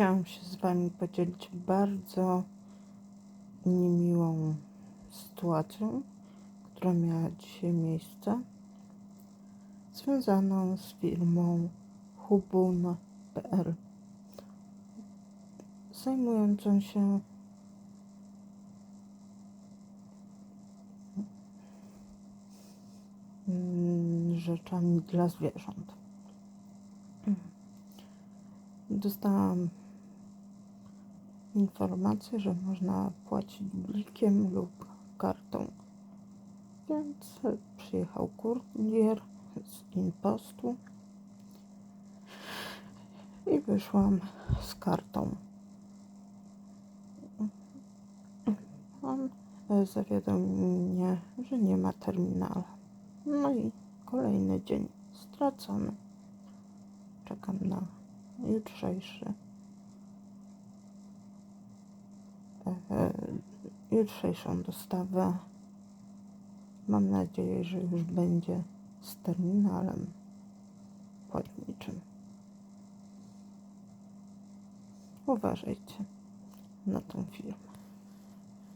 Chciałam się z Wami podzielić bardzo niemiłą sytuacją, która miała dzisiaj miejsce, związaną z firmą hubun.pl, zajmującą się mm, rzeczami dla zwierząt. Dostałam informację, że można płacić blikiem lub kartą. Więc przyjechał kurier z impostu i wyszłam z kartą. On zawiadomił mnie, że nie ma terminala. No i kolejny dzień stracony. Czekam na jutrzejszy jutrzejszą dostawę. Mam nadzieję, że już będzie z terminalem płatniczym. Uważajcie na tą firmę.